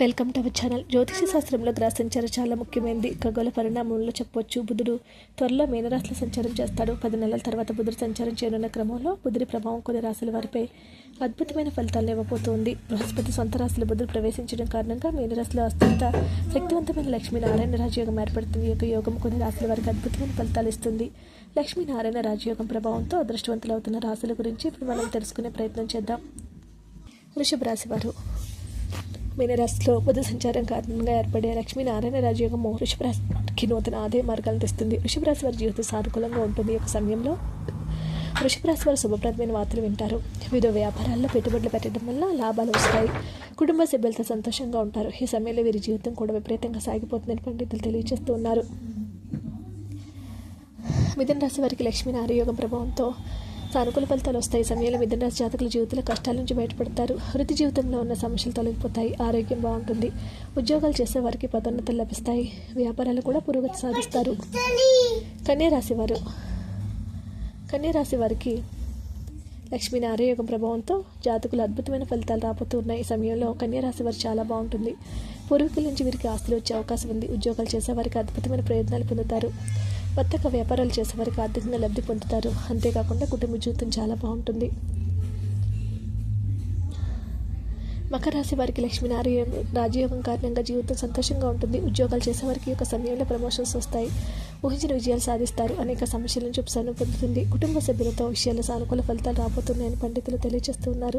Welcome to our channel. జ్యోతిష శాస్త్రంలో గ్రహ సంచారం చాలా ముఖ్యమైనది. ఖగోళ పరిణామంలో చెప్పొచ్చు బుధుడు త్వరలో మీనరాశిలో సంచారం చేస్తాడు. పది నెలల తర్వాత బుధుడు సంచారం చేయనున్న క్రమంలో బుధుడి ప్రభావం కొన్ని రాశుల వారిపై అద్భుతమైన ఫలితాలను ఇవ్వబోతోంది. బృహస్పతి సొంత రాశుల బుధుడు ప్రవేశించడం కారణంగా మీనరాశిలో అత్యంత శక్తివంతమైన లక్ష్మీనారాయణ రాజయోగం ఏర్పడుతుంది. యొక్క యోగం కొన్ని రాశుల వారికి అద్భుతమైన ఫలితాలు ఇస్తుంది. లక్ష్మీనారాయణ రాజయోగం ప్రభావంతో అదృష్టవంతులవుతున్న రాశుల గురించి ఇప్పుడు మనం తెలుసుకునే ప్రయత్నం చేద్దాం. వృషభ రాశి వారు. మీనరాశిలో బుధ సంచారం కారణంగా ఏర్పడే లక్ష్మీనారాయణ రాజయోగము వృషభ రాశికి నూతన ఆదాయ మార్గాలను తెస్తుంది. వృషభ రాశి వారి జీవితం సానుకూలంగా ఉంటుంది. ఒక సమయంలో వృషభ రాశి వారు శుభప్రదమైన వార్తలు వింటారు. వివిధ వ్యాపారాల్లో పెట్టుబడులు పెట్టడం వల్ల లాభాలు వస్తాయి. కుటుంబ సభ్యులతో సంతోషంగా ఉంటారు. ఈ సమయంలో వీరి జీవితం కూడా విపరీతంగా సాగిపోతుందని పండితులు తెలియజేస్తూ ఉన్నారు. మిథున రాశి వారికి లక్ష్మీనారాయణ యోగం ప్రభావంతో సానుకూల ఫలితాలు వస్తాయి. సమయంలో మిథునరాశి జాతకుల జీవితంలో కష్టాల నుంచి బయటపడతారు. వృత్తి జీవితంలో ఉన్న సమస్యలు తొలగిపోతాయి. ఆరోగ్యం బాగుంటుంది. ఉద్యోగాలు చేసే వారికి పదోన్నతులు లభిస్తాయి. వ్యాపారాలు కూడా పురోగతి సాధిస్తారు. కన్యరాశి వారు. కన్యరాశి వారికి లక్ష్మీ యోగం ప్రభావంతో జాతకులు అద్భుతమైన ఫలితాలు రాబోతున్నాయి ఈ సమయంలో కన్యరాశి వారు చాలా బాగుంటుంది. పూర్వీకుల నుంచి వీరికి ఆస్తులు వచ్చే అవకాశం ఉంది. ఉద్యోగాలు చేసే వారికి అద్భుతమైన ప్రయోజనాలు పొందుతారు. వర్తక వ్యాపారాలు చేసే వారికి ఆర్థికంగా లబ్ధి పొందుతారు. అంతేకాకుండా కుటుంబ జీవితం చాలా బాగుంటుంది. మకర రాశి వారికి లక్ష్మీనారాయణ రాజయోగం కారణంగా జీవితం సంతోషంగా ఉంటుంది. ఉద్యోగాలు చేసేవారికి ఒక సమయంలో ప్రమోషన్స్ వస్తాయి. ఊహించిన విజయాలు సాధిస్తారు. అనేక సమస్యల నుంచి ఉపశమనం పొందుతుంది. కుటుంబ సభ్యులతో విషయాలు సానుకూల ఫలితాలు రాబోతున్నాయని పండితులు తెలియజేస్తున్నారు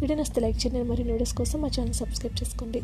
వీడియో నస్తే లైక్ చేయండి. మరియు నూడిల్స్ కోసం మా ఛానల్ సబ్స్క్రైబ్ చేసుకోండి.